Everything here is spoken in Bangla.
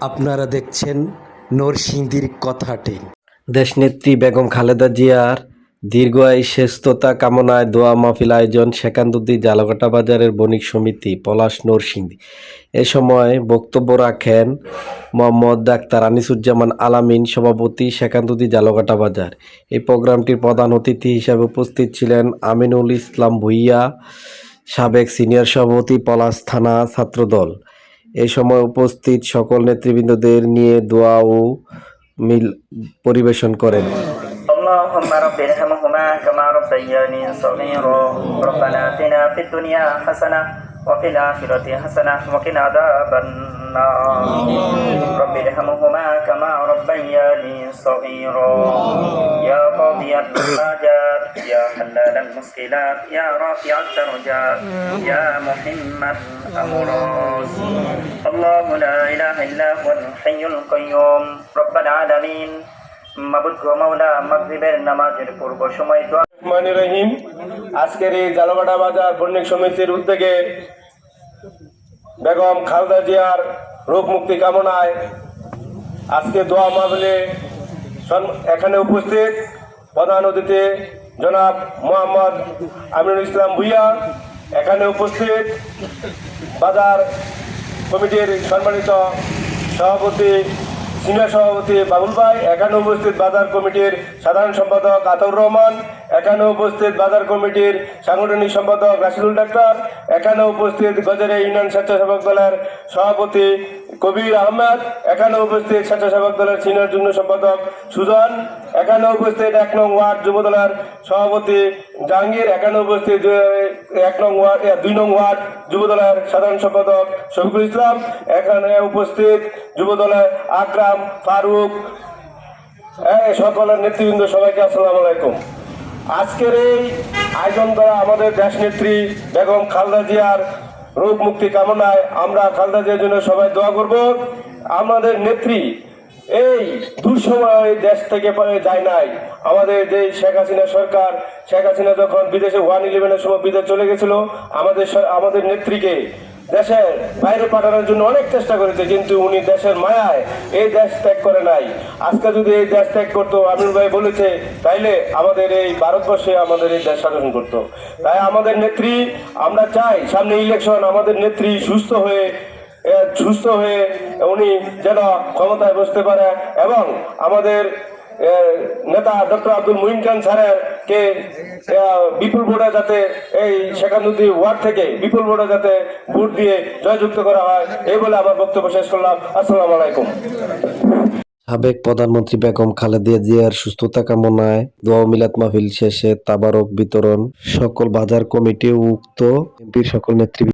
আপনারা দেখছেন নরসিংদীর কথাটি। দেশনেত্রী বেগম খালেদা জিয়ার দীর্ঘায়ু শ্রেষ্ঠতা কামনায় দোয়া মাহফিল আয়োজন সেকান্দুদ্দি জালকাটা বাজারের বণিক সমিতি, পলাশ নরসিংদী। এ সময় বক্তব্য রাখেন মোহাম্মদ ডাক্তার আনিসুজ্জামান আলামিন, সভাপতি সেকান্দুদ্দি জালকাটা বাজার। এই প্রোগ্রামটির প্রধান অতিথি হিসাবে উপস্থিত ছিলেন আমিনুল ইসলাম ভুইয়া, সাবেক সিনিয়র সভাপতি, পলাশ থানা ছাত্রদল। এই সময় উপস্থিত সকল নেতৃবৃন্দদের নিয়ে দোয়া ও মিল পরিবেশন করেন اللهم رب ارحمهما كما ربياني صغيرا ربنا اتنا في الدنيا حسنه وفي الآخرة حسنة وقنا عذاب النار رب ارحمهما كما ربياني صغيرا يا قاضي الحاجات يا حلال المشكلات يا رافع الدرجات يا محمد الأمراض الله لا إله إلا هو الحي القيوم رب العالمين মাবুদ গো মাওলা মাগরিবের নামাজের পূর্ব সময় রহিম। আজকের এই জালকাটা বাজার বণিক সমিতির উদ্যোগে বেগম খালেদা জিয়ার রোগ মুক্তি কামনায় আজকে দোয়া মাহফিলে এখানে উপস্থিত প্রধান অতিথি জনাব মোহাম্মদ আমিনুল ইসলাম ভুইয়া। এখানে উপস্থিত বাজার কমিটির সম্মানিত সভাপতি সিনিয়র সভাপতি বাবুল ভাই এখানে উপস্থিত বাজার কমিটির সাধারণ সম্পাদক আতর রহমান এখানে উপস্থিত বাজার কমিটির সাংগঠনিক সম্পাদক রাশিদুল ডাক্তার এখানে উপস্থিত গজারে ইউনিয়ন স্বেচ্ছাসেবক দলের সভাপতি কবির আহমেদ, এখানে উপস্থিত স্বেচ্ছাসেবক দলের সিনিয়র যুগ্ম সম্পাদক সুজন, এখানে উপস্থিত এক নং ওয়ার্ড যুব দলের সভাপতি জাহাঙ্গীর, এখানে উপস্থিত এক নং ওয়ার্ড দুই নং ওয়ার্ড যুব দলের সাধারণ সম্পাদক শফিকুল ইসলাম, এখানে উপস্থিত যুব দলের আকরাম, ফারুক সকলের নেতৃবৃন্দ সবাইকে আসসালাম আলাইকুম। আজকের এই আয়োজন করা আমাদের দেশ নেত্রী বেগম খালদা জিয়ার রোগ মুক্তি কামনায় আমরা খালেদা জিয়ার জন্য সবাই দোয়া করব। আমাদের নেত্রী এই দুঃসময় দেশ থেকে যায় নাই। আমাদের যে শেখ হাসিনা সরকার, শেখ হাসিনা যখন বিদেশে ওয়ান ইলেভেনের সময় বিদেশ চলে গেছিল, আমাদের আমাদের নেত্রীকে দেশের বাইরে পাঠানোর জন্য অনেক চেষ্টা করেছে, কিন্তু উনি দেশের মায়ায় এই দেশ ত্যাগ করে নাই। আজকে যদি এই দেশ ত্যাগ করতো আমির ভাই বলেছে, তাইলে আমাদের এই ভারতবর্ষে আমাদের এই দেশ শাসন করতো। তাই আমাদের নেত্রী, আমরা চাই সামনে ইলেকশন আমাদের নেত্রী সুস্থ হয়ে সুস্থ হয়ে উনি যেন ক্ষমতায় বসতে পারে এবং আমাদের নেতা ডক্টর আব্দুল মুহিন খান স্যারের কে বিপুল ভোটে যাতে এই শেখানুদ্দি ওয়ার্ড থেকে বিপুল ভোটে যাতে ভোট দিয়ে জয়যুক্ত করা হয়, এই বলে আমার বক্তব্য শেষ করলাম। আসসালামু আলাইকুম। সাবেক প্রধানমন্ত্রী বেগম খালেদা জিয়ার সুস্থতা কামনায় দোয়া মিলাদ মাহফিল শেষে তাবারক বিতরণ। সকল বাজার কমিটি উক্ত এমপির সকল নেতৃবৃন্দ